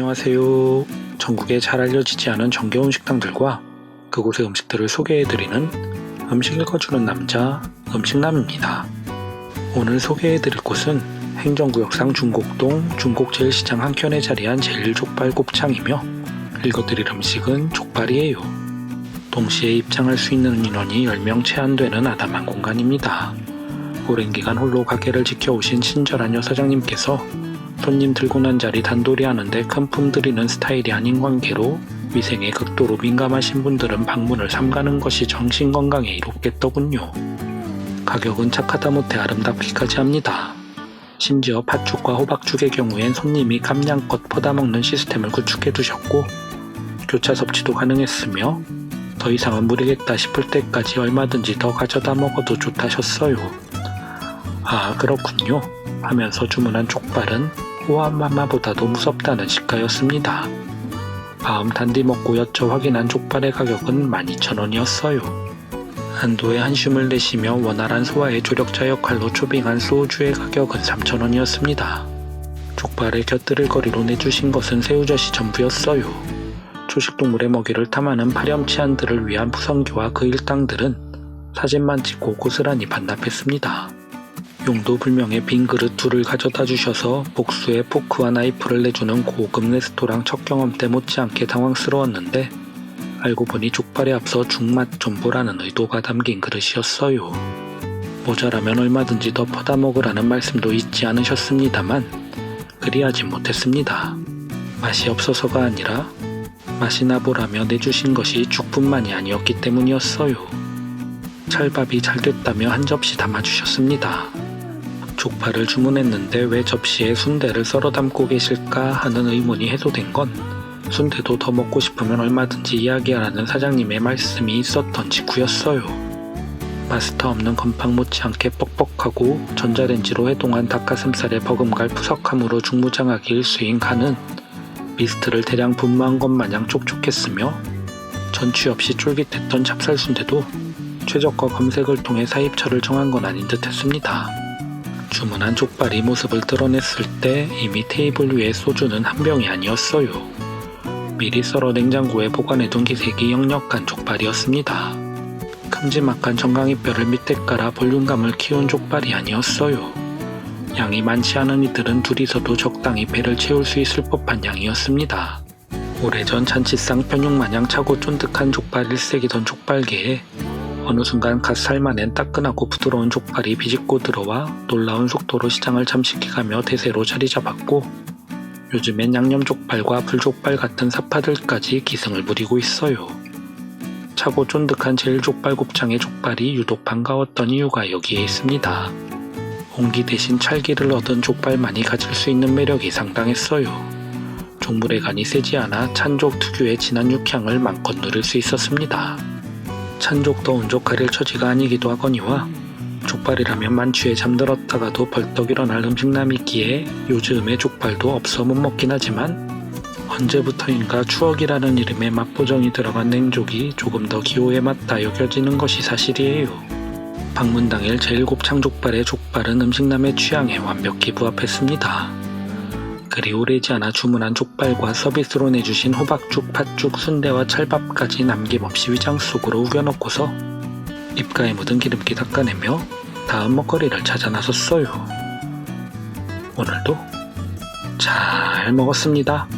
안녕하세요. 전국에 잘 알려지지 않은 정겨운 식당들과 그곳의 음식들을 소개해드리는 음식 읽어주는 남자 음식남입니다. 오늘 소개해드릴 곳은 행정구역상 중곡동 중곡제일시장 한켠에 자리한 제일족발 곱창이며 읽어드릴 음식은 족발이에요. 동시에 입장할 수 있는 인원이 10명 채 안 되는 아담한 공간입니다. 오랜 기간 홀로 가게를 지켜오신 친절한 여사장님께서 손님 들고 난 자리 단돌이 하는데 큰 품 들이는 스타일이 아닌 관계로 위생에 극도로 민감하신 분들은 방문을 삼가는 것이 정신건강에 이롭겠더군요. 가격은 착하다 못해 아름답기까지 합니다. 심지어 팥죽과 호박죽의 경우엔 손님이 감량껏 퍼다먹는 시스템을 구축해 두셨고 교차 섭취도 가능했으며 더 이상은 무리겠다 싶을 때까지 얼마든지 더 가져다 먹어도 좋다셨어요. 아 그렇군요 하면서 주문한 족발은 호암마마보다도 무섭다는 식가였습니다. 다음 단디 먹고 여쭤 확인한 족발의 가격은 12,000원이었어요. 한도의 한숨을 내쉬며 원활한 소화의 조력자 역할로 초빙한 소주의 가격은 3,000원이었습니다. 족발의 곁들일 거리로 내주신 것은 새우젓이 전부였어요. 초식동물의 먹이를 탐하는 파렴치한들을 위한 부성교와 그 일당들은 사진만 찍고 고스란히 반납했습니다. 용도 불명의 빈 그릇 둘을 가져다 주셔서 복수에 포크와 나이프를 내주는 고급 레스토랑 첫 경험 때 못지않게 당황스러웠는데 알고 보니 족발에 앞서 죽맛 좀 보라는 의도가 담긴 그릇이었어요. 모자라면 얼마든지 더 퍼다 먹으라는 말씀도 잊지 않으셨습니다만 그리하지 못했습니다. 맛이 없어서가 아니라 맛이 나 보라며 내주신 것이 죽뿐만이 아니었기 때문이었어요. 찰밥이 잘 됐다며 한 접시 담아주셨습니다. 족발을 주문했는데 왜 접시에 순대를 썰어 담고 계실까 하는 의문이 해소된 건 순대도 더 먹고 싶으면 얼마든지 이야기하라는 사장님의 말씀이 있었던 직후였어요. 마스터 없는 건빵 못지않게 뻑뻑하고 전자레인지로 해동한 닭가슴살의 버금갈 푸석함으로 중무장하기 일수인 간은 미스트를 대량 분무한 것 마냥 촉촉했으며 전취 없이 쫄깃했던 찹쌀순대도 최저가 검색을 통해 사입처를 정한 건 아닌 듯 했습니다. 주문한 족발이 모습을 드러냈을 때 이미 테이블 위에 소주는 한 병이 아니었어요. 미리 썰어 냉장고에 보관해둔 기색이 역력한 족발이었습니다. 큼지막한 정강이뼈를 밑에 깔아 볼륨감을 키운 족발이 아니었어요. 양이 많지 않은 이들은 둘이서도 적당히 배를 채울 수 있을 법한 양이었습니다. 오래전 잔치상 편육 마냥 차고 쫀득한 족발 일색이던 족발계에 어느 순간 갓 삶아낸 따끈하고 부드러운 족발이 비집고 들어와 놀라운 속도로 시장을 잠식해가며 대세로 자리 잡았고 요즘엔 양념족발과 불족발 같은 사파들까지 기승을 부리고 있어요. 차고 쫀득한 제일족발 곱창의 족발이 유독 반가웠던 이유가 여기에 있습니다. 공기 대신 찰기를 얻은 족발만이 가질 수 있는 매력이 상당했어요. 종물의 간이 세지 않아 찬족 특유의 진한 육향을 마음껏 누릴 수 있었습니다. 찬족도 온족 가릴 처지가 아니기도 하거니와 족발이라면 만취에 잠들었다가도 벌떡 일어날 음식남이기에 요즘의 족발도 없어 못 먹긴 하지만 언제부터인가 추억이라는 이름의 맛보정이 들어간 냉족이 조금 더 기호에 맞다 여겨지는 것이 사실이에요. 방문 당일 제일 곱창 족발의 족발은 음식남의 취향에 완벽히 부합했습니다. 그리 오래지 않아 주문한 족발과 서비스로 내주신 호박죽, 팥죽, 순대와 찰밥까지 남김없이 위장 속으로 우겨넣고서 입가에 묻은 기름기 닦아내며 다음 먹거리를 찾아 나섰어요. 오늘도 잘 먹었습니다.